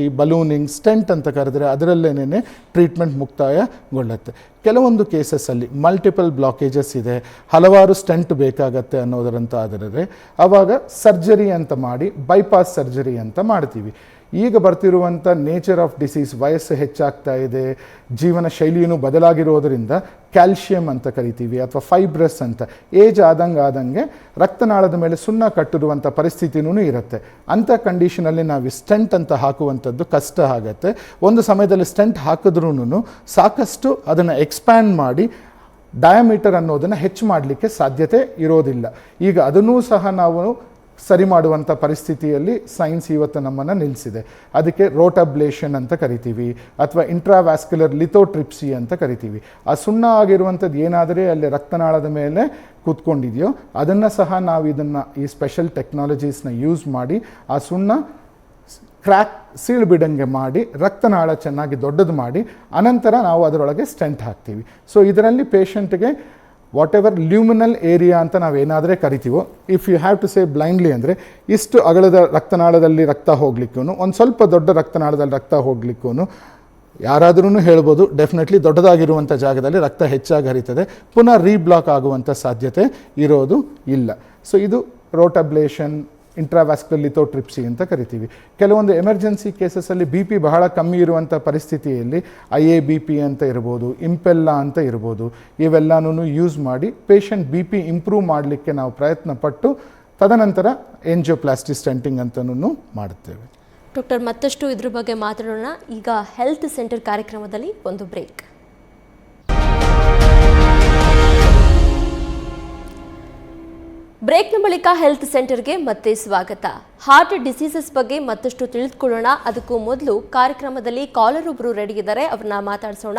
ಈ ballooning stent ಅಂತ ಕರೆದ್ರೆ ಅದರಲ್ಲೇನೇ ಟ್ರೀಟ್ಮೆಂಟ್ ಮುಕ್ತಾಯಗೊಳ್ಳುತ್ತೆ. ಕೆಲವೊಂದು ಕೇಸಸ್ಸಲ್ಲಿ ಮಲ್ಟಿಪಲ್ ಬ್ಲಾಕೇಜಸ್ ಇದೆ, ಹಲವಾರು ಸ್ಟೆಂಟ್ ಬೇಕಾಗತ್ತೆ ಅನ್ನೋದರಂತ ಆದರೆ ಆವಾಗ ಸರ್ಜರಿ ಅಂತ ಮಾಡಿ ಬೈಪಾಸ್ ಸರ್ಜರಿ ಅಂತ ಮಾಡ್ತೀವಿ. ಈಗ ಬರ್ತಿರುವಂಥ ನೇಚರ್ ಆಫ್ ಡಿಸೀಸ್ ವಯಸ್ಸು ಹೆಚ್ಚಾಗ್ತಾ ಇದೆ, ಜೀವನ ಶೈಲಿಯೂ ಬದಲಾಗಿರೋದರಿಂದ ಕ್ಯಾಲ್ಶಿಯಂ ಅಂತ ಕರಿತೀವಿ ಅಥವಾ ಫೈಬ್ರಸ್ ಅಂತ ಏಜ್ ಆದಂಗೆ ಆದಂಗೆ ರಕ್ತನಾಳದ ಮೇಲೆ ಸುಣ್ಣ ಕಟ್ಟಿರುವಂಥ ಪರಿಸ್ಥಿತಿನೂ ಇರುತ್ತೆ. ಅಂಥ ಕಂಡೀಷನಲ್ಲಿ ನಾವು ಸ್ಟೆಂಟ್ ಅಂತ ಹಾಕುವಂಥದ್ದು ಕಷ್ಟ ಆಗುತ್ತೆ. ಒಂದು ಸಮಯದಲ್ಲಿ ಸ್ಟೆಂಟ್ ಹಾಕಿದ್ರೂ ಸಾಕಷ್ಟು ಅದನ್ನು ಎಕ್ಸ್ಪ್ಯಾಂಡ್ ಮಾಡಿ ಡಯಾಮೀಟರ್ ಅನ್ನೋದನ್ನು ಹೆಚ್ಚು ಮಾಡಲಿಕ್ಕೆ ಸಾಧ್ಯತೆ ಇರೋದಿಲ್ಲ. ಈಗ ಅದನ್ನೂ ಸಹ ನಾವು ಸರಿ ಮಾಡುವಂಥ ಪರಿಸ್ಥಿತಿಯಲ್ಲಿ ಸೈನ್ಸ್ ಇವತ್ತು ನಮ್ಮನ್ನು ನಿಲ್ಲಿಸಿದೆ ಅದಕ್ಕೆ ರೋಟಬ್ಲೇಷನ್ ಅಂತ ಕರಿತೀವಿ, ಅಥವಾ ಇಂಟ್ರಾವ್ಯಾಸ್ಕ್ಯುಲರ್ ಲಿಥೋಟ್ರಿಪ್ಸಿ ಅಂತ ಕರಿತೀವಿ. ಆ ಸುಣ್ಣ ಆಗಿರುವಂಥದ್ದು ಏನಾದರೆ ಅಲ್ಲಿ ರಕ್ತನಾಳದ ಮೇಲೆ ಕೂತ್ಕೊಂಡಿದೆಯೋ, ಅದನ್ನು ಸಹ ನಾವು ಇದನ್ನು ಈ ಸ್ಪೆಷಲ್ ಟೆಕ್ನಾಲಜೀಸ್ನ ಯೂಸ್ ಮಾಡಿ, ಆ ಸುಣ್ಣ ಕ್ರ್ಯಾಕ್ ಸೀಳು ಬಿಡಂಗೆ ಮಾಡಿ, ರಕ್ತನಾಳ ಚೆನ್ನಾಗಿ ದೊಡ್ಡದು ಮಾಡಿ, ಅನಂತರ ನಾವು ಅದರೊಳಗೆ ಸ್ಟೆಂಟ್ ಹಾಕ್ತೀವಿ. ಸೊ ಇದರಲ್ಲಿ ಪೇಷಂಟ್ಗೆ ವಾಟ್ ಎವರ್ ಲ್ಯೂಮಿನಲ್ ಏರಿಯಾ ಅಂತ ನಾವು ಏನಾದರೆ ಕರಿತೀವೋ if you have to say blindly ಅಂದರೆ, ಇಷ್ಟು ಅಗಲದ ರಕ್ತನಾಳದಲ್ಲಿ ರಕ್ತ ಹೋಗ್ಲಿಕ್ಕೂ ಒಂದು ಸ್ವಲ್ಪ ದೊಡ್ಡ ರಕ್ತನಾಳದಲ್ಲಿ ರಕ್ತ ಹೋಗ್ಲಿಕ್ಕೂ ಯಾರಾದ್ರೂ ಹೇಳ್ಬೋದು ಡೆಫಿನೆಟ್ಲಿ ದೊಡ್ಡದಾಗಿರುವಂಥ ಜಾಗದಲ್ಲಿ ರಕ್ತ ಹೆಚ್ಚಾಗಿ ಹರಿತದೆ, ಪುನಃ ರೀಬ್ಲಾಕ್ ಆಗುವಂಥ ಸಾಧ್ಯತೆ ಇರೋದು ಇಲ್ಲ. ಸೊ ಇದು ರೋಟಬ್ಲೇಷನ್ ಇಂಟ್ರಾವ್ಯಾಸ್ಕ್ಯುಲರ್ ಲಿಥೋಟ್ರಿಪ್ಸಿ ಅಂತ ಕರಿತೀವಿ. ಕೆಲವೊಂದು ಎಮರ್ಜೆನ್ಸಿ ಕೇಸಸಲ್ಲಿ ಬಿ ಪಿ ಬಹಳ ಕಮ್ಮಿ ಇರುವಂಥ ಪರಿಸ್ಥಿತಿಯಲ್ಲಿ ಐ ಎ, ಬಿ ಪಿ ಅಂತ ಇರ್ಬೋದು, ಇಂಪೆಲ್ಲ ಅಂತ ಇರ್ಬೋದು ಇವೆಲ್ಲನೂ ಯೂಸ್ ಮಾಡಿ ಪೇಷಂಟ್ ಬಿ ಪಿ ಇಂಪ್ರೂವ್ ಮಾಡಲಿಕ್ಕೆ ನಾವು ಪ್ರಯತ್ನ ಪಟ್ಟು ತದನಂತರ ಎಂಜಿಯೋಪ್ಲಾಸ್ಟಿ ಸ್ಟೆಂಟಿಂಗ್ ಅಂತನೂ ಮಾಡುತ್ತೇವೆ. ಡಾಕ್ಟರ್, ಮತ್ತಷ್ಟು ಇದ್ರ ಬಗ್ಗೆ ಮಾತಾಡೋಣ. ಈಗ ಹೆಲ್ತ್ ಸೆಂಟರ್ ಕಾರ್ಯಕ್ರಮದಲ್ಲಿ ಒಂದು ಬ್ರೇಕ್. ಬ್ರೇಕ್ನ ಬಳಿಕ ಹೆಲ್ತ್ ಸೆಂಟರ್ಗೆ ಮತ್ತೆ ಸ್ವಾಗತ. ಹಾರ್ಟ್ ಡಿಸೀಸಸ್ ಬಗ್ಗೆ ಮತ್ತಷ್ಟು ತಿಳಿದುಕೊಳ್ಳೋಣ. ಅದಕ್ಕೂ ಮೊದಲು ಕಾರ್ಯಕ್ರಮದಲ್ಲಿ ಕಾಲರ್ ಒಬ್ಬರು ರೆಡಿ ಇದ್ದಾರೆ. ಅವ್ರನ್ನ ಮಾತಾಡಿಸೋಣ.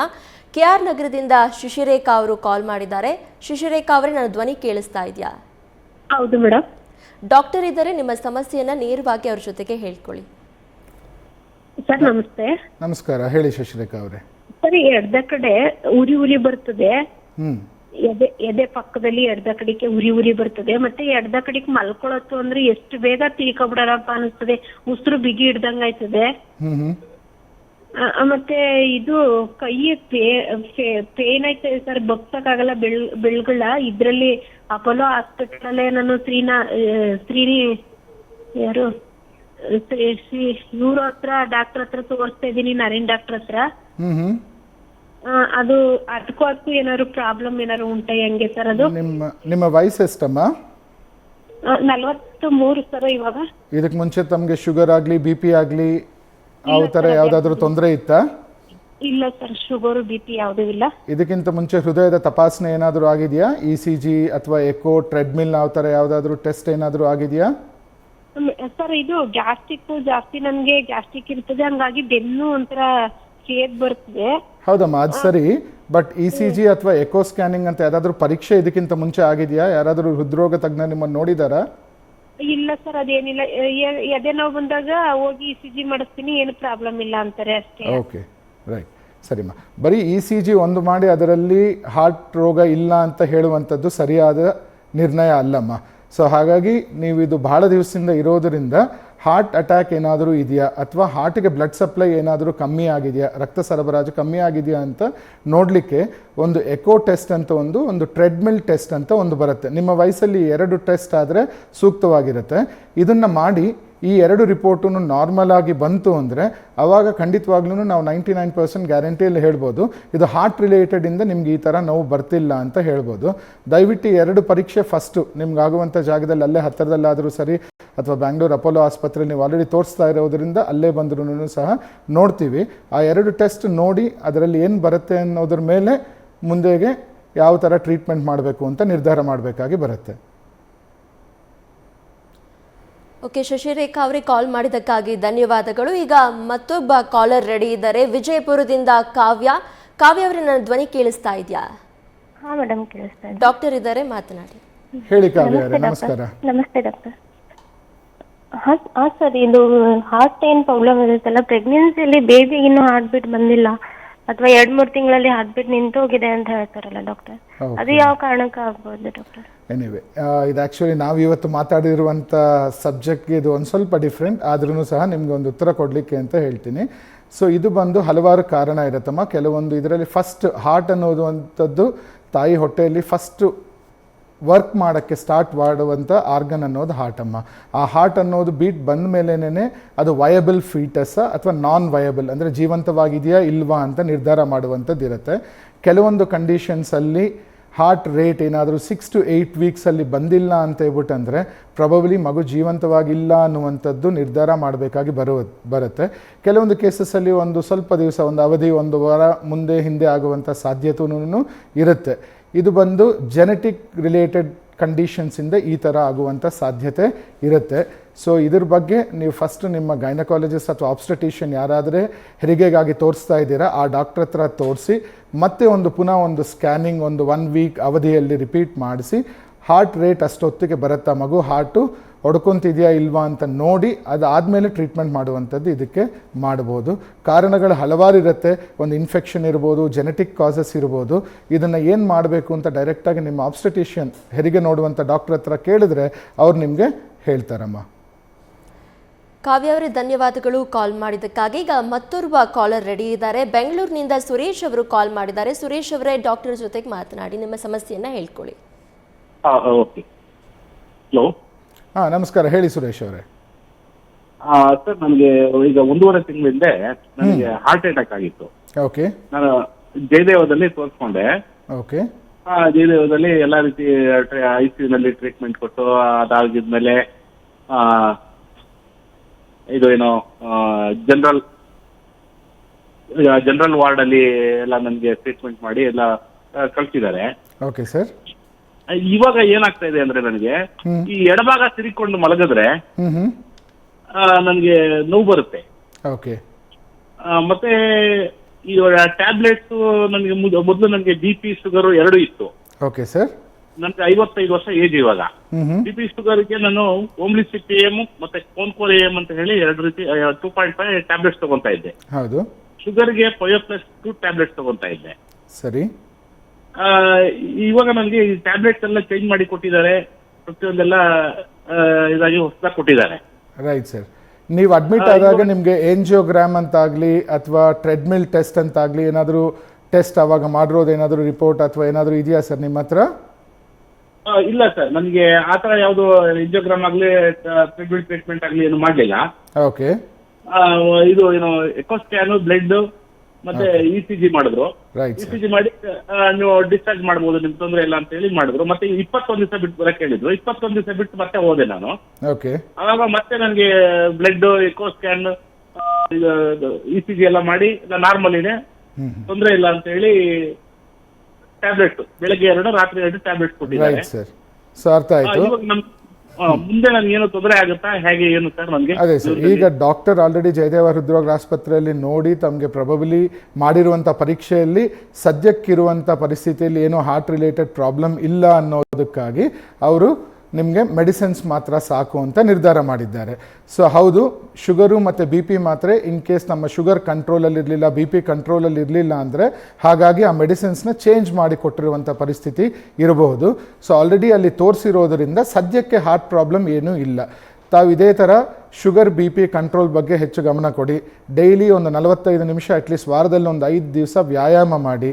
ಕೆ ಆರ್ ನಗರದಿಂದ ಶಿಶಿರೇಖಾ ಅವರು ಕಾಲ್ ಮಾಡಿದ್ದಾರೆ. ಶಿಶಿರೇಖಾ ಅವರೇ ನನ್ನ ಧ್ವನಿ ಕೇಳಿಸ್ತಾ ಇದೆಯಾ? ಹೌದು ಮೇಡಮ್ ಡಾಕ್ಟರ್ ಇದ್ದಾರೆ. ನಿಮ್ಮ ಸಮಸ್ಯೆಯನ್ನ ನೇರವಾಗಿ ಅವ್ರ ಜೊತೆಗೆ ಹೇಳ್ಕೊಳ್ಳಿ. ಸರ್ ನಮಸ್ತೆ. ನಮಸ್ಕಾರ. ಹೇಳಿ ಶಶಿರೇಖಾ ಅವರೇ. ಸರಿ ಎಡ್ದ ಕಡೆ ಉರಿ ಉರಿ ಬರ್ತದೆ. ಎದೆ ಎದೆ ಪಕ್ಕದಲ್ಲಿ ಎಡ್ದ ಕಡೆಗೆ ಉರಿ ಉರಿ ಬರ್ತದೆ. ಮತ್ತೆ ಎಡ್ದ ಕಡೆಗೆ ಮಲ್ಕೊಳತ್ತು ಅಂದ್ರೆ ಎಷ್ಟು ಬೇಗ ಅಂತ ಅನಿಸ್ತದೆ. ಉಸಿರು ಬಿಗಿ ಹಿಡ್ದಂಗ ಆಯ್ತದೆ. ಮತ್ತೆ ಇದು ಕೈ ಪೇನ್ ಆಯ್ತದೆ ಸರ್. ಬಗ್ಸಕ್ಕಾಗಲ್ಲ ಬೆಳ್ ಬೆಳ್ಗಳ ಇದ್ರಲ್ಲಿ ಅಪೋಲೋ ಹಾಸ್ಪಿಟಲ್ ಅಲ್ಲೇ ನಾನು ಶ್ರೀನಾ ಶ್ರೀನಿ ಯಾರು? ಇವ್ರ ಹತ್ರ ಡಾಕ್ಟರ್ ಹತ್ರ ತೋರಿಸ್ತಾ ಇದೀನಿ ನರೇನ್ ಡಾಕ್ಟರ್ ಹತ್ರ. ಆ, ಅದು ಅದಕ್ಕೂ ಅದಕ್ಕೂ ಏನಾದ್ರು ಪ್ರಾಬ್ಲಮ್ ಏನಾದ್ರು ಉಂಟಾ ಹೆಂಗೆ ಸರ್ ಅದು? ನಿಮ್ಮ ನಿಮ್ಮ ವಯಸ್ಸು ಎಷ್ಟಮ್ಮ? ನಲವತ್ತು ಮೂರು ಸರ್ ಇವಾಗ. ಇದಕ್ಕೆ ಮುಂಚೆ ತಮಗೆ ಶುಗರ್ ಆಗಲಿ ಬಿ ಪಿ ಆಗಲಿ ಆ ಥರ ಯಾವುದಾದ್ರೂ ತೊಂದರೆ ಇತ್ತಾ? ಇಲ್ಲ ಸರ್ ಶುಗರ್ ಬಿ ಪಿ ಯಾವುದೂ ಇಲ್ಲ. ಇದಕ್ಕಿಂತ ಮುಂಚೆ ಹೃದಯದ ತಪಾಸಣೆ ಏನಾದರೂ ಆಗಿದೆಯಾ? ಇ ಸಿ ಜಿ ಅಥವಾ ಎಕೋ ಟ್ರೆಡ್ಮಿಲ್ ಆ ಥರ ಯಾವುದಾದ್ರೂ ಟೆಸ್ಟ್ ಏನಾದರೂ ಆಗಿದೆಯಾ? ಸರ್ ಇದು ಗ್ಯಾಸ್ಟ್ರಿಕ್ ಜಾಸ್ತಿ ನನಗೆ ಗ್ಯಾಸ್ಟ್ರಿಕ್ ಇರ್ತದೆ ಹಂಗಾಗಿ ಬೆನ್ನು ಒಂಥರ ಸೇದ್ ಬರ್ತದೆ. ಹೌದಮ್ಮ ಅದ್ ಸರಿ. ಬಟ್ ಇ ಸಿ ಜಿ ಅಥವಾ ಎಕೋ ಸ್ಕ್ಯಾನಿಂಗ್ ಅಂತ ಯಾವುದಾದ್ರೂ ಪರೀಕ್ಷೆ ಇದಕ್ಕಿಂತ ಮುಂಚೆ ಆಗಿದೆಯಾ? ಯಾರಾದರೂ ಹೃದ್ರೋಗ ತಜ್ಞ ನಿಮ್ಮನ್ನು ನೋಡಿದಾರಾ? ಇಲ್ಲ ಸರ್ ಅದೇನಿಲ್ಲ. ಎದೆ ನೋವು ಬಂದಾಗ ಹೋಗಿ ಇ ಸಿ ಜಿ ಮಾಡಿಸ್ತೀನಿ ಏನು ಪ್ರಾಬ್ಲಮ್ ಇಲ್ಲ ಅಂತಾರೆ ಅಷ್ಟೇ. ಓಕೆ ರೈಟ್ ಸರಿಮ್ಮ. ಬರೀ ಇ ಸಿ ಜಿ ಒಂದು ಮಾಡಿ ಅದರಲ್ಲಿ ಹಾರ್ಟ್ ರೋಗ ಇಲ್ಲ ಅಂತ ಹೇಳುವಂಥದ್ದು ಸರಿಯಾದ ನಿರ್ಣಯ ಅಲ್ಲಮ್ಮ. ಸೊ ಹಾಗಾಗಿ ನೀವು ಇದು ಭಾಳ ದಿವಸದಿಂದ ಇರೋದರಿಂದ ಹಾರ್ಟ್ ಅಟ್ಯಾಕ್ ಏನಾದರೂ ಇದೆಯಾ? ಅಥವಾ ಹಾರ್ಟಿಗೆ ಬ್ಲಡ್ ಸಪ್ಲೈ ಏನಾದರೂ ಕಮ್ಮಿ ಆಗಿದೆಯಾ? ರಕ್ತ ಸರಬರಾಜು ಕಮ್ಮಿ ಆಗಿದೆಯಾ ಅಂತ ನೋಡಲಿಕ್ಕೆ ಒಂದು ಎಕೋ ಟೆಸ್ಟ್ ಅಂತ ಒಂದು ಒಂದು ಟ್ರೆಡ್ಮಿಲ್ ಟೆಸ್ಟ್ ಅಂತ ಒಂದು ಬರುತ್ತೆ. ನಿಮ್ಮ ವಯಸ್ಸಲ್ಲಿ ಎರಡು ಟೆಸ್ಟ್ ಆದರೆ ಸೂಕ್ತವಾಗಿರುತ್ತೆ. ಇದನ್ನು ಮಾಡಿ ಈ ಎರಡು ರಿಪೋರ್ಟು ನಾರ್ಮಲ್ ಆಗಿ ಬಂತು ಅಂದರೆ ಆವಾಗ ಖಂಡಿತವಾಗ್ಲೂ ನಾವು ನೈಂಟಿ ನೈನ್ ಪರ್ಸೆಂಟ್ ಗ್ಯಾರಂಟಿಯಲ್ಲಿ ಹೇಳ್ಬೋದು. ಇದು ಹಾರ್ಟ್ ರಿಲೇಟೆಡಿಂದ ನಿಮ್ಗೆ ಈ ಥರ ನೋವು ಬರ್ತಿಲ್ಲ ಅಂತ ಹೇಳ್ಬೋದು. ದಯವಿಟ್ಟು ಎರಡು ಪರೀಕ್ಷೆ ಫಸ್ಟು ನಿಮ್ಗೆ ಆಗುವಂಥ ಜಾಗದಲ್ಲಿ ಅಲ್ಲೇ ಹತ್ತಿರದಲ್ಲಾದರೂ ಸರಿ ಅಥವಾ ಬ್ಯಾಂಗ್ಳೂರ್ ಅಪೋಲೋ ಆಸ್ಪತ್ರೆಯಲ್ಲಿ ನೀವು ಆಲ್ರೆಡಿ ತೋರಿಸ್ತಾ ಇರೋದ್ರಿಂದ ಅಲ್ಲೇ ಬಂದ್ರೂ ಸಹ ನೋಡ್ತೀವಿ. ಆ ಎರಡು ಟೆಸ್ಟ್ ನೋಡಿ ಅದರಲ್ಲಿ ಏನು ಬರುತ್ತೆ ಅನ್ನೋದ್ರ ಮೇಲೆ ಮುಂದೆಗೆ ಯಾವ ಥರ ಟ್ರೀಟ್ಮೆಂಟ್ ಮಾಡಬೇಕು ಅಂತ ನಿರ್ಧಾರ ಮಾಡಬೇಕಾಗಿ ಬರುತ್ತೆ. ಓಕೆ ಶಶಿರೇಖಾ ಅವರೇ ಕಾಲ್ ಮಾಡಿದ್ದಕ್ಕಾಗಿ ಧನ್ಯವಾದಗಳು. ಈಗ ಮತ್ತೊಬ್ಬ ಕಾಲರ್ ರೆಡಿ ಇದ್ದಾರೆ. ವಿಜಯಪುರದಿಂದ ಕಾವ್ಯ. ಕಾವ್ಯ ಅವರೇ ನನ್ನ ಧ್ವನಿ ಕೇಳಿಸ್ತಾ ಇದೆಯಾ? ಹಾ ಮೇಡಮ್ ಕೇಳಿಸ್ತಾ ಇದೆ. ಡಾಕ್ಟರ್ ಇದ್ದಾರೆ ಮಾತನಾಡಿ. ಹೇಳಿ ಕಾವ್ಯ ಅವರೇ ನಮಸ್ಕಾರ. ನಮಸ್ತೆ ಡಾಕ್ಟರ್ ಹಾ ಹಾ ಸರ್ ಇದು ಹಾರ್ಟ್ ಏನ್ ಪ್ರಾಬ್ಲಮ್ ಇರುತ್ತಲ್ಲ? ಪ್ರೆಗ್ನೆನ್ಸಿಯಲ್ಲಿ ಬೇಬಿ ಇನ್ನು ಹಾರ್ಟ್ ಬೀಟ್ ಬಂದಿಲ್ಲ. ಅಥವಾ ಎರಡ್ ಮೂರ್ ತಿಂಗಳಲ್ಲಿ ಹಾಕ್ಬಿಟ್ಟು ನಿಂತು ಹೋಗಿದೆ ಅಂತ ಹೇಳ್ತಾರಲ್ಲ ಡಾಕ್ಟರ್. ಅದು ಯಾವ ಕಾರಣಕ್ಕೆ ಆಗ್ಬೋದು ಡಾಕ್ಟರ್ ಎನಿವೆ ಇದು ಆ್ಯಕ್ಚುಲಿ ನಾವು ಇವತ್ತು ಮಾತಾಡಿರುವಂಥ ಸಬ್ಜೆಕ್ಟ್ಗೆ ಇದು ಒಂದು ಸ್ವಲ್ಪ ಡಿಫ್ರೆಂಟ್ ಆದ್ರೂ ಸಹ ನಿಮ್ಗೆ ಒಂದು ಉತ್ತರ ಕೊಡಲಿಕ್ಕೆ ಅಂತ ಹೇಳ್ತೀನಿ. ಸೊ ಇದು ಬಂದು ಹಲವಾರು ಕಾರಣ ಇರುತ್ತಮ್ಮ ಕೆಲವೊಂದು ಇದರಲ್ಲಿ ಫಸ್ಟ್ ಹಾರ್ಟ್ ಅನ್ನೋದು ಅಂಥದ್ದು ತಾಯಿ ಹೊಟ್ಟೆಯಲ್ಲಿ ಫಸ್ಟು ವರ್ಕ್ ಮಾಡೋಕ್ಕೆ ಸ್ಟಾರ್ಟ್ ಮಾಡುವಂಥ ಆರ್ಗನ್ ಅನ್ನೋದು ಹಾರ್ಟ್ ಅಮ್ಮ. ಆ ಹಾರ್ಟ್ ಅನ್ನೋದು ಬೀಟ್ ಬಂದ ಅದು ವಯಬಲ್ ಫೀಟಸ್ ಅಥವಾ ನಾನ್ ವಯಬಲ್ ಅಂದರೆ ಜೀವಂತವಾಗಿದೆಯಾ ಇಲ್ವಾ ಅಂತ ನಿರ್ಧಾರ ಮಾಡುವಂಥದ್ದು ಇರುತ್ತೆ ಕೆಲವೊಂದು ಕಂಡೀಷನ್ಸಲ್ಲಿ ಹಾರ್ಟ್ ರೇಟ್ ಏನಾದರೂ ಸಿಕ್ಸ್ ಟು ಏಯ್ಟ್ ವೀಕ್ಸಲ್ಲಿ ಬಂದಿಲ್ಲ ಅಂತ ಹೇಳ್ಬಿಟ್ಟಂದರೆ ಪ್ರಬಬಲಿ ಮಗು ಜೀವಂತವಾಗಿಲ್ಲ ಅನ್ನುವಂಥದ್ದು ನಿರ್ಧಾರ ಮಾಡಬೇಕಾಗಿ ಬರುವ, ಬರುತ್ತೆ. ಕೆಲವೊಂದು ಕೇಸಸ್ಸಲ್ಲಿ ಒಂದು ಸ್ವಲ್ಪ ದಿವಸ, ಒಂದು ಅವಧಿ, ಒಂದು ವಾರ ಮುಂದೆ, ಹಿಂದೆ ಆಗುವಂಥ ಸಾಧ್ಯತೆಯೂ ಇರುತ್ತೆ. ಇದು ಬಂದು ಜೆನೆಟಿಕ್ ರಿಲೇಟೆಡ್ ಕಂಡೀಷನ್ಸಿಂದ ಈ ಥರ ಆಗುವಂಥ ಸಾಧ್ಯತೆ ಇರುತ್ತೆ. ಸೊ ಇದ್ರ ಬಗ್ಗೆ ನೀವು ಫಸ್ಟ್ ನಿಮ್ಮ ಗೈನಕಾಲಜಿಸ್ಟ್ ಅಥವಾ ಆಬ್ಸ್ಟಟಿಷಿಯನ್ ಯಾರಾದರೆ ಹೆರಿಗೆಗಾಗಿ ತೋರಿಸ್ತಾ ಇದ್ದೀರಾ, ಆ ಡಾಕ್ಟ್ರ್ ಹತ್ರ ತೋರಿಸಿ, ಮತ್ತೆ ಒಂದು ಪುನಃ ಒಂದು ಸ್ಕ್ಯಾನಿಂಗ್ ಒಂದು ಒನ್ ವೀಕ್ ಅವಧಿಯಲ್ಲಿ ರಿಪೀಟ್ ಮಾಡಿಸಿ ಹಾರ್ಟ್ ರೇಟ್ ಅಷ್ಟೊತ್ತಿಗೆ ಬರುತ್ತಾ ಮಗು? ಹಾರ್ಟು ಹೊಡ್ಕೊಂತಿದೆಯಾ ಇಲ್ವಾ ಅಂತ ನೋಡಿ ಅದಾದಮೇಲೆ ಟ್ರೀಟ್ಮೆಂಟ್ ಮಾಡುವಂಥದ್ದು ಇದಕ್ಕೆ ಮಾಡ್ಬೋದು. ಕಾರಣಗಳು ಹಲವಾರು ಇರುತ್ತೆ. ಒಂದು ಇನ್ಫೆಕ್ಷನ್ ಇರ್ಬೋದು ಜೆನೆಟಿಕ್ ಕಾಸಸ್ ಇರ್ಬೋದು. ಇದನ್ನು ಏನು ಮಾಡಬೇಕು ಅಂತ ಡೈರೆಕ್ಟಾಗಿ ನಿಮ್ಮ ಆಬ್ಸ್ಟಟಿಷಿಯನ್ ಹೆರಿಗೆ ನೋಡುವಂಥ ಡಾಕ್ಟ್ರ್ ಹತ್ರ ಕೇಳಿದ್ರೆ ಅವ್ರು ನಿಮಗೆ ಹೇಳ್ತಾರಮ್ಮ. ಕಾವ್ಯ ಅವರೇ ಧನ್ಯವಾದಗಳು ಕಾಲ್ ಮಾಡಿದ್ದಕ್ಕಾಗಿ. ಈಗ ಮತ್ತೋರ್ವ ಕಾಲರ್ ರೆಡಿ ಇದ್ದಾರೆ. ಬೆಂಗಳೂರಿನಿಂದ ಸುರೇಶ್ ಅವರು ಕಾಲ್ ಮಾಡಿದ್ದಾರೆ. ಸುರೇಶ್ ಅವರೇ ಡಾಕ್ಟರ್ ಜೊತೆಗೆ ಮಾತನಾಡಿ. ನಿಮ್ಮ ಸಮಸ್ಯೆಯನ್ನ ಹೇಳ್ಕೊಳ್ಳಿ. ಓಕೆ. ಹಲೋ ಹಾಂ ನಮಸ್ಕಾರ. ಹೇಳಿ ಸುರೇಶ್ ಅವರೇ. ಸರ್ ನನಗೆ ಈಗ ಒಂದೂವರೆ ತಿಂಗಳ ಹಿಂದೆ ನನಗೆ ಹಾರ್ಟ್ ಅಟ್ಯಾಕ್ ಆಗಿತ್ತು. ಓಕೆ. ನಾನು ಜಯದೇವದಲ್ಲಿ ತೋರಿಸ್ಕೊಂಡೆ. ಓಕೆ. ಆ ಜಯದೇವದಲ್ಲಿ ಎಲ್ಲ ರೀತಿ ಐ ಸಿ ನಲ್ಲಿ ಟ್ರೀಟ್ಮೆಂಟ್ ಕೊಟ್ಟು ಅದಾಗಿದ್ಮೇಲೆ ಆ, ಇದು ಏನು ಜನರಲ್ ಜನರಲ್ ವಾರ್ಡ್ ಅಲ್ಲಿ ಎಲ್ಲ ನನಗೆ ಟ್ರೀಟ್ಮೆಂಟ್ ಮಾಡಿ ಎಲ್ಲ ಕಳ್ಸಿದ್ದಾರೆ. Okay sir. ಇವಾಗ ಏನಾಗ್ತಾ ಇದೆ ಅಂದ್ರೆ ನನಗೆ ಈ ಎಡಭಾಗ ತಿರುಗಿಕೊಂಡು ಮಲಗಿದ್ರೆ ನನಗೆ ನೋವು ಬರುತ್ತೆ. ಓಕೆ. ಮತ್ತೆ ಈ ಟ್ಯಾಬ್ಲೆಟ್ಸ್ ನನಗೆ ಮೊದಲು ನನಗೆ ಬಿ ಪಿ ಶುಗರ್ ಎರಡು ಇತ್ತು. Okay sir. ನನಗೆ ಐವತ್ತೈದು ವರ್ಷ ಏಜ್ ಇವಾಗ. ಬಿ ಪಿ ಶುಗರ್ಗೆ ನಾನು ಓಮ್ಲಿಸಿಕ್ ಎಂ ಮತ್ತೆ ಕೋನ್ಕೋರ್ ಎಂ ಅಂತ ಹೇಳಿ ಎರಡು ರೀತಿ ಟೂ ಪಾಯಿಂಟ್ ಫೈವ್ ಟ್ಯಾಬ್ಲೆಟ್ಸ್ ತಗೊಂತಾ ಇದ್ದೆ. ಹೌದು. ಶುಗರ್ಗೆ ಫೈವ್ ಪ್ಲಸ್ ಟೂ ಟ್ಯಾಬ್ಲೆಟ್ಸ್ ತಗೊಂತಾ ಇದ್ದೆ. ಸರಿ. ಇವಾಗ ನನಗೆ ಈ ಟ್ಯಾಬ್ಲೆಟ್ಸ್ ಎಲ್ಲ ಚೇಂಜ್ ಮಾಡಿ ಕೊಟ್ಟಿದ್ದಾರೆ. ಪ್ರತಿಯೊಂದೆಲ್ಲ ಇದಾಗಿ ಹೊಸದಾಗಿ ಕೊಟ್ಟಿದ್ದಾರೆ. ರೈಟ್ ಸರ್ ನೀವು ಅಡ್ಮಿಟ್ ಆದಾಗ ನಿಮಗೆ ಏಂಜಿಯೋಗ್ರಾಮ್ ಅಂತಾಗಲಿ ಅಥವಾ ಟ್ರೆಡ್ಮಿಲ್ ಟೆಸ್ಟ್ ಅಂತಾಗಲಿ ಏನಾದರೂ ಟೆಸ್ಟ್ ಅವಾಗ ಮಾಡಿರೋದು ಏನಾದರೂ ರಿಪೋರ್ಟ್ ಅಥವಾ ಏನಾದರೂ ಇದೆಯಾ ಸರ್ ನಿಮ್ಮ ಹತ್ರ? ಇಲ್ಲ ಸರ್ ನನಗೆ ಆ ಥರ ಯಾವುದು ಇಂಜಿಯೋಗ್ರಾಮ್ ಆಗಲಿ ಟ್ರೆಡ್ಮಿಲ್ ಟ್ರೀಟ್ಮೆಂಟ್ ಆಗಲಿ ಏನು ಮಾಡಲಿಲ್ಲ. ಓಕೆ ಇದು ಏನು ಎಕೋ ಸ್ಕ್ಯಾನು ಬ್ಲಡ್ ಮತ್ತೆ ಇ ಸಿ ಜಿ ಮಾಡಿದ್ರು. ಇ ಸಿ ಜಿ ಮಾಡಿ ಆ, ನೀವು ಡಿಸ್ಚಾರ್ಜ್ ಮಾಡ್ಬೋದು ನಿಮ್ ತೊಂದರೆ ಇಲ್ಲ ಅಂತ ಹೇಳಿ ಮಾಡಿದ್ರು. ಮತ್ತೆ ಇಪ್ಪತ್ತೊಂದು ದಿವಸ ಬಿಟ್ಟು ಬರಕ್ಕೆ ಹೇಳಿದ್ರು. ಇಪ್ಪತ್ತೊಂದು ದಿವಸ ಬಿಟ್ಟು ಮತ್ತೆ ಹೋದೆ ನಾನು. ಓಕೆ ಆವಾಗ ಮತ್ತೆ ನನಗೆ blood echo scan E C G ಎಲ್ಲ ಮಾಡಿ ನಾರ್ಮಲ್ ಇದೆ ತೊಂದ್ರೆ ತೊಂದರೆ ಇಲ್ಲ ಅಂತ ಹೇಳಿ ಟ್ಯಾಬ್ಲೆಟ್ ಬೆಳಗ್ಗೆ ಎರಡು ರಾತ್ರಿ ಎರಡು ಟ್ಯಾಬ್ಲೆಟ್ ಕೊಟ್ಟಿದ್ದಾರೆ. ರೈಟ್ ಸರ್ ಸೊ ಅರ್ಥ ಆ, ಆಯಿತು. ಇವಾಗ ನಮ್ ಮುಂದೆ ನನಗೆ ಏನು ತೊಂದರೆ ಆಗುತ್ತಾ? ಹೇಗೆ ಏನು ಸರ್ ನನಗೆ? ಅದೇ ಸರ್ ಈಗ ಡಾಕ್ಟರ್ ಆಲ್ರೆಡಿ ಜಯದೇವ ಹೃದ್ರೋಗ ಆಸ್ಪತ್ರೆಯಲ್ಲಿ ನೋಡಿ ತಮಗೆ ಪ್ರಬಬಲಿ ಮಾಡಿರುವಂಥ ಪರೀಕ್ಷೆಯಲ್ಲಿ ಸದ್ಯಕ್ಕಿರುವಂಥ ಪರಿಸ್ಥಿತಿಯಲ್ಲಿ ಏನೋ ಹಾರ್ಟ್ ರಿಲೇಟೆಡ್ ಪ್ರಾಬ್ಲಮ್ ಇಲ್ಲ ಅನ್ನೋದಕ್ಕಾಗಿ ಅವರು ನಿಮಗೆ ಮೆಡಿಸಿನ್ಸ್ ಮಾತ್ರ ಸಾಕು ಅಂತ ನಿರ್ಧಾರ ಮಾಡಿದ್ದಾರೆ. ಸೊ ಹೌದು, ಶುಗರು ಮತ್ತು ಬಿ ಪಿ ಮಾತ್ರೆ ಇನ್ ಕೇಸ್ ನಮ್ಮ ಶುಗರ್ ಕಂಟ್ರೋಲಲ್ಲಿ ಇರಲಿಲ್ಲ ಬಿ ಪಿ ಕಂಟ್ರೋಲಲ್ಲಿ ಇರಲಿಲ್ಲ ಅಂದರೆ ಹಾಗಾಗಿ ಆ ಮೆಡಿಸಿನ್ಸ್ನ ಚೇಂಜ್ ಮಾಡಿ ಕೊಟ್ಟಿರುವಂಥ ಪರಿಸ್ಥಿತಿ ಇರಬಹುದು. ಸೊ ಆಲ್ರೆಡಿ ಅಲ್ಲಿ ತೋರಿಸಿರೋದರಿಂದ ಸದ್ಯಕ್ಕೆ ಹಾರ್ಟ್ ಪ್ರಾಬ್ಲಮ್ ಏನೂ ಇಲ್ಲ. ತಾವು ಇದೇ ಥರ ಶುಗರ್ ಬಿ ಪಿ ಕಂಟ್ರೋಲ್ ಬಗ್ಗೆ ಹೆಚ್ಚು ಗಮನ ಕೊಡಿ. ಡೈಲಿ ಒಂದು ನಲವತ್ತೈದು ನಿಮಿಷ ಅಟ್ಲೀಸ್ಟ್ ವಾರದಲ್ಲಿ ಒಂದು ಐದು ದಿವಸ ವ್ಯಾಯಾಮ ಮಾಡಿ.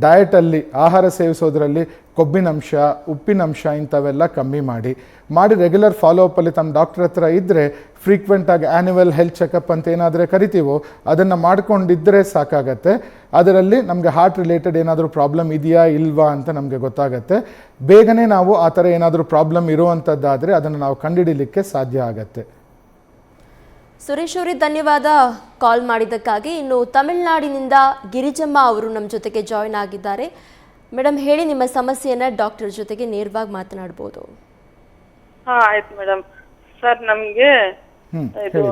ಡಯಟಲ್ಲಿ ಆಹಾರ ಸೇವಿಸೋದ್ರಲ್ಲಿ ಕೊಬ್ಬಿನಂಶ ಉಪ್ಪಿನಂಶ ಇಂಥವೆಲ್ಲ ಕಮ್ಮಿ ಮಾಡಿ. ಮಾಡಿ ರೆಗ್ಯುಲರ್ ಫಾಲೋ ಅಪ್ಪಲ್ಲಿ ತಮ್ಮ ಡಾಕ್ಟರ್ ಹತ್ರ ಇದ್ದರೆ ಫ್ರೀಕ್ವೆಂಟಾಗಿ ಆ್ಯನ್ಯುವಲ್ ಹೆಲ್ತ್ ಚೆಕಪ್ ಅಂತ ಏನಾದರೆ ಕರಿತೀವೋ, ಅದನ್ನು ಮಾಡ್ಕೊಂಡಿದ್ದರೆ ಸಾಕಾಗತ್ತೆ. ಅದರಲ್ಲಿ ನಮಗೆ ಹಾರ್ಟ್ ರಿಲೇಟೆಡ್ ಏನಾದರೂ ಪ್ರಾಬ್ಲಮ್ ಇದೆಯಾ, ಇಲ್ವಾ ಅಂತ ನಮಗೆ ಗೊತ್ತಾಗತ್ತೆ. ಬೇಗನೆ ನಾವು ಆ ಥರ ಏನಾದರೂ ಪ್ರಾಬ್ಲಮ್ ಇರುವಂಥದ್ದಾದರೆ ಅದನ್ನು ನಾವು ಕಂಡುಹಿಡಿಲಿಕ್ಕೆ ಸಾಧ್ಯ ಆಗತ್ತೆ. ಸುರೇಶ್ ಅವರೇ ಧನ್ಯವಾದ ಕಾಲ್ ಮಾಡಿದ್ದಕ್ಕಾಗಿ. ಇನ್ನು ತಮಿಳುನಾಡಿನಿಂದ ಗಿರಿಜಮ್ಮ ಅವರು ನಮ್ಮ ಜೊತೆಗೆ ಜಾಯ್ನ್ ಆಗಿದ್ದಾರೆ. ಮೇಡಮ್ ಹೇಳಿ ನಿಮ್ಮ ಸಮಸ್ಯೆಯನ್ನ ಡಾಕ್ಟರ್ ಜೊತೆಗೆ ನೇರವಾಗಿ ಮಾತನಾಡಬಹುದು ಹಾ ಆಯ್ತು ಮೇಡಮ್ ಸರ್ ನಮ್ಗೆ ಇದು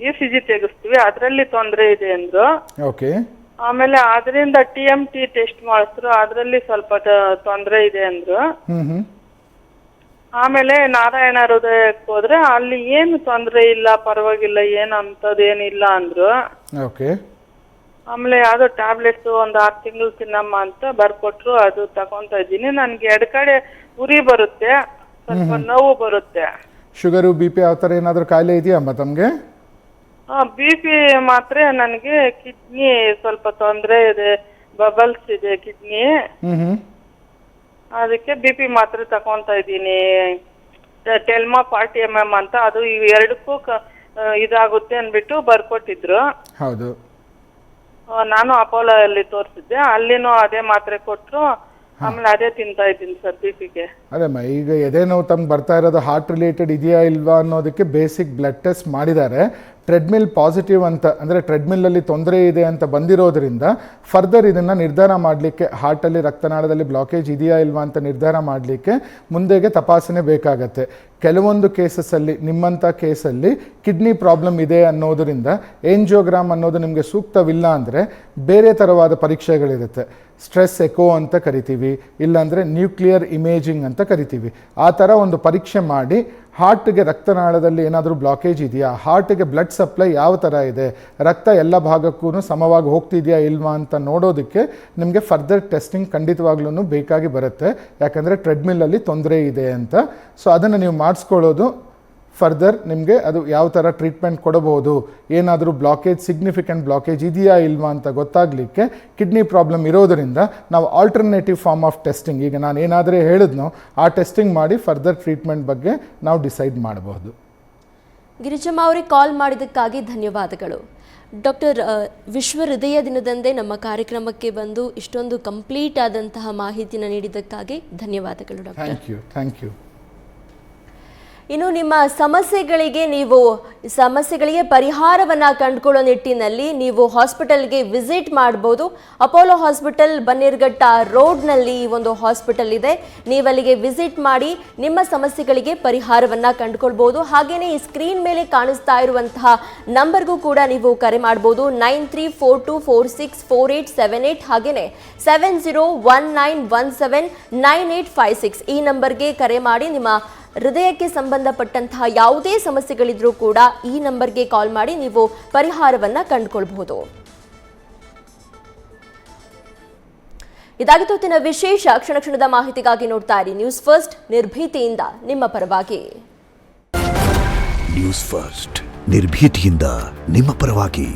ಇ ಸಿ ಜಿ ತೆಗಿಸ್ತೀವಿ. ಅದರಲ್ಲಿ ತೊಂದರೆ ಇದೆ ಅಂದ್ರು. ಓಕೆ. ಆಮೇಲೆ ಅದರಿಂದ ಟಿ ಎಂ ಟಿ ಟೆಸ್ಟ್ ಮಾಡಿಸ್ರು ಅದರಲ್ಲಿ ಸ್ವಲ್ಪ ತೊಂದರೆ ಇದೆ ಅಂದ್ರು. ಆಮೇಲೆ ನಾರಾಯಣ ಹೃದಯಕ್ಕೆ ಹೋದ್ರೆ ಅಲ್ಲಿ ಏನು ತೊಂದರೆ ಇಲ್ಲ ಪರವಾಗಿಲ್ಲ ಏನು ಅಂತದ್ ಏನಿಲ್ಲ ಅಂದ್ರು. ಓಕೆ. ಆಮೇಲೆ ಯಾವ್ದೋ ಟ್ಯಾಬ್ಲೆಟ್ಸ್ ಒಂದ್ ಆರು ತಿಂಗಳು ತಿನ್ನಮ್ಮ ಅಂತ ಬರ್ಕೊಟ್ರು ಅದು ತಗೊಂತ ಇದ್ದೀನಿ. ನನ್ಗೆ ಎರಡ್ ಕಡೆ ಉರಿ ಬರುತ್ತೆ ಸ್ವಲ್ಪ ನೋವು ಬರುತ್ತೆ. ಶುಗರು ಬಿ ಪಿ ಯಾವ ಥರ ಏನಾದರೂ ಕಾಯಿಲೆ ಇದೆಯಮ್ಮ ತಮ್ಗೆ? ಬಿ ಪಿ ಮಾತ್ರ ನನಗೆ ಕಿಡ್ನಿ ಸ್ವಲ್ಪ ತೊಂದರೆ ಇದೆ ಬಬಲ್ಸ್ ಇದೆ ಕಿಡ್ನಿ. ಹ್ಞೂ ಹ್ಞೂ ಅದಕ್ಕೆ ಬಿ ಪಿ ಮಾತ್ರೆ ತಗೊಂತ ಇದ್ದೀನಿ. ಟೆಲ್ಮಾ ಫಾರ್ಟಿ ಎಂ ಎಂ ಅಂತ. ಅದು ಇವ್ ಎರಡಕ್ಕೂ ಕ- ಆ, ಇದಾಗುತ್ತೆ ಅಂದ್ಬಿಟ್ಟು ಬರ್ಕೊಟ್ಟಿದ್ರು. ಹೌದು. ಆ, ನಾನು ಅಪೋಲೋ ಅಲ್ಲಿ ತೋರಿಸಿದ್ದೆ. ಅಲ್ಲಿನೂ ಅದೇ ಮಾತ್ರೆ ಕೊಟ್ಟರು ಆಮೇಲೆ ಅದೇ ತಿಂತಾ ಇದ್ದೀನಿ ಸರ್ ಬಿ ಪಿಗೆ ಅದೇಮ್ಮ ಈಗ ಎದೆ ನೋವು ತಮ್ಗೆ ಬರ್ತಾ ಇರೋದು ಹಾರ್ಟ್ ರಿಲೇಟೆಡ್ ಇದೆಯಾ ಇಲ್ವಾ ಅನ್ನೋದಕ್ಕೆ ಬೇಸಿಕ್ ಬ್ಲಡ್ ಟೆಸ್ಟ್ ಮಾಡಿದ್ದಾರೆ. ಟ್ರೆಡ್ಮಿಲ್ ಪಾಸಿಟಿವ್ ಅಂತ, ಅಂದರೆ ಟ್ರೆಡ್ಮಿಲ್ಲಲ್ಲಿ ತೊಂದರೆ ಇದೆ ಅಂತ ಬಂದಿರೋದ್ರಿಂದ ಫರ್ದರ್ ಇದನ್ನು ನಿರ್ಧಾರ ಮಾಡಲಿಕ್ಕೆ, ಹಾರ್ಟಲ್ಲಿ ರಕ್ತನಾಳದಲ್ಲಿ ಬ್ಲಾಕೇಜ್ ಇದೆಯಾ ಇಲ್ವಾ ಅಂತ ನಿರ್ಧಾರ ಮಾಡಲಿಕ್ಕೆ ಮುಂದೆಗೆ ತಪಾಸಣೆ ಬೇಕಾಗತ್ತೆ. ಕೆಲವೊಂದು ಕೇಸಸ್ಸಲ್ಲಿ, ನಿಮ್ಮಂಥ ಕೇಸಲ್ಲಿ ಕಿಡ್ನಿ ಪ್ರಾಬ್ಲಮ್ ಇದೆ ಅನ್ನೋದರಿಂದ ಏಂಜಿಯೋಗ್ರಾಮ್ ಅನ್ನೋದು ನಿಮಗೆ ಸೂಕ್ತವಿಲ್ಲ ಅಂದರೆ ಬೇರೆ ಥರವಾದ ಪರೀಕ್ಷೆಗಳಿರುತ್ತೆ. ಸ್ಟ್ರೆಸ್ ಎಕೋ ಅಂತ ಕರಿತೀವಿ, ಇಲ್ಲಾಂದರೆ ನ್ಯೂಕ್ಲಿಯರ್ ಇಮೇಜಿಂಗ್ ಅಂತ ಕರಿತೀವಿ. ಆ ಥರ ಒಂದು ಪರೀಕ್ಷೆ ಮಾಡಿ ಹಾರ್ಟ್ಗೆ ರಕ್ತನಾಳದಲ್ಲಿ ಏನಾದರೂ ಬ್ಲಾಕೇಜ್ ಇದೆಯಾ? ಹಾರ್ಟ್ಗೆ ಬ್ಲಡ್ ಸಪ್ಲೈ ಯಾವ ಥರ ಇದೆ? ರಕ್ತ ಎಲ್ಲ ಭಾಗಕ್ಕೂ ಸಮವಾಗಿ ಹೋಗ್ತಿದೆಯಾ ಇಲ್ವಾ ಅಂತ ನೋಡೋದಕ್ಕೆ ನಿಮಗೆ ಫರ್ದರ್ ಟೆಸ್ಟಿಂಗ್ ಖಂಡಿತವಾಗ್ಲೂ ಬೇಕಾಗಿ ಬರುತ್ತೆ. ಯಾಕಂದರೆ ಟ್ರೆಡ್ಮಿಲಲ್ಲಿ ತೊಂದರೆ ಇದೆ ಅಂತ. ಸೊ ಅದನ್ನು ನೀವು ಮಾಡಿಸ್ಕೊಳ್ಳೋದು ಫರ್ದರ್ ನಿಮಗೆ ಅದು ಯಾವ ಥರ ಟ್ರೀಟ್ಮೆಂಟ್ ಕೊಡಬಹುದು? ಏನಾದರೂ ಬ್ಲಾಕೇಜ್ ಸಿಗ್ನಿಫಿಕೆಂಟ್ ಬ್ಲಾಕೇಜ್ ಇದೆಯಾ ಇಲ್ವಾ ಅಂತ ಗೊತ್ತಾಗಲಿಕ್ಕೆ ಕಿಡ್ನಿ ಪ್ರಾಬ್ಲಮ್ ಇರೋದರಿಂದ ನಾವು ಆಲ್ಟರ್ನೇಟಿವ್ ಫಾರ್ಮ್ ಆಫ್ ಟೆಸ್ಟಿಂಗ್ ಈಗ ನಾನು ಏನಾದರೂ ಹೇಳಿದ್ನೋ ಆ ಟೆಸ್ಟಿಂಗ್ ಮಾಡಿ ಫರ್ದರ್ ಟ್ರೀಟ್ಮೆಂಟ್ ಬಗ್ಗೆ ನಾವು ಡಿಸೈಡ್ ಮಾಡಬಹುದು. ಗಿರಿಜಮ್ಮ ಅವರಿಗೆ ಕಾಲ್ ಮಾಡಿದ್ದಕ್ಕಾಗಿ ಧನ್ಯವಾದಗಳು. ಡಾಕ್ಟರ್ ವಿಶ್ವ ಹೃದಯ ದಿನದಂದೇ ನಮ್ಮ ಕಾರ್ಯಕ್ರಮಕ್ಕೆ ಬಂದು ಇಷ್ಟೊಂದು ಕಂಪ್ಲೀಟ್ ಆದಂತಹ ಮಾಹಿತಿನ ನೀಡಿದ್ದಕ್ಕಾಗಿ ಧನ್ಯವಾದಗಳು doctor thank you thank you ಇನ್ನು ನಿಮ್ಮ ಸಮಸ್ಯೆಗಳಿಗೆ ನೀವು ಸಮಸ್ಯೆಗಳಿಗೆ ಪರಿಹಾರವನ್ನು ಕಂಡುಕೊಳ್ಳೋ ನಿಟ್ಟಿನಲ್ಲಿ ನೀವು ಹಾಸ್ಪಿಟಲ್ಗೆ ವಿಸಿಟ್ ಮಾಡ್ಬೋದು. ಅಪೋಲೋ ಹಾಸ್ಪಿಟಲ್ ಬನ್ನೇರ್ಘಟ್ಟ ರೋಡ್ನಲ್ಲಿ ಈ ಒಂದು ಹಾಸ್ಪಿಟಲ್ ಇದೆ. ನೀವು ಅಲ್ಲಿಗೆ ವಿಸಿಟ್ ಮಾಡಿ ನಿಮ್ಮ ಸಮಸ್ಯೆಗಳಿಗೆ ಪರಿಹಾರವನ್ನು ಕಂಡುಕೊಳ್ಬೋದು. ಹಾಗೆಯೇ ಈ ಸ್ಕ್ರೀನ್ ಮೇಲೆ ಕಾಣಿಸ್ತಾ ಇರುವಂತಹ ನಂಬರ್ಗೂ ಕೂಡ ನೀವು ಕರೆ ಮಾಡ್ಬೋದು. Nine three four two four six four eight seven eight ಹಾಗೆಯೇ seven zero one nine one seven nine eight five six ಈ ನಂಬರ್ಗೆ ಕರೆ ಮಾಡಿ ನಿಮ್ಮ ಹೃದಯಕ್ಕೆ ಸಂಬಂಧಪಟ್ಟಂತಹ ಯಾವುದೇ ಸಮಸ್ಯೆಗಳಿದ್ರೂ ಕೂಡ ಈ ನಂಬರ್ಗೆ ಕಾಲ್ ಮಾಡಿ ನೀವು ಪರಿಹಾರವನ್ನು ಕಂಡುಕೊಳ್ಬಹುದು. ಇದಾಗಿತ್ತು ಹೊತ್ತಿನ ವಿಶೇಷ ಕ್ಷಣ ಕ್ಷಣದ ಮಾಹಿತಿಗಾಗಿ ನೋಡ್ತಾ ಇರಿ. ನ್ಯೂಸ್ ಫಸ್ಟ್ ನಿರ್ಭೀತಿಯಿಂದ ನಿಮ್ಮ ಪರವಾಗಿ. ನ್ಯೂಸ್ ಫಸ್ಟ್ ನಿರ್ಭೀತಿಯಿಂದ ನಿಮ್ಮ ಪರವಾಗಿ.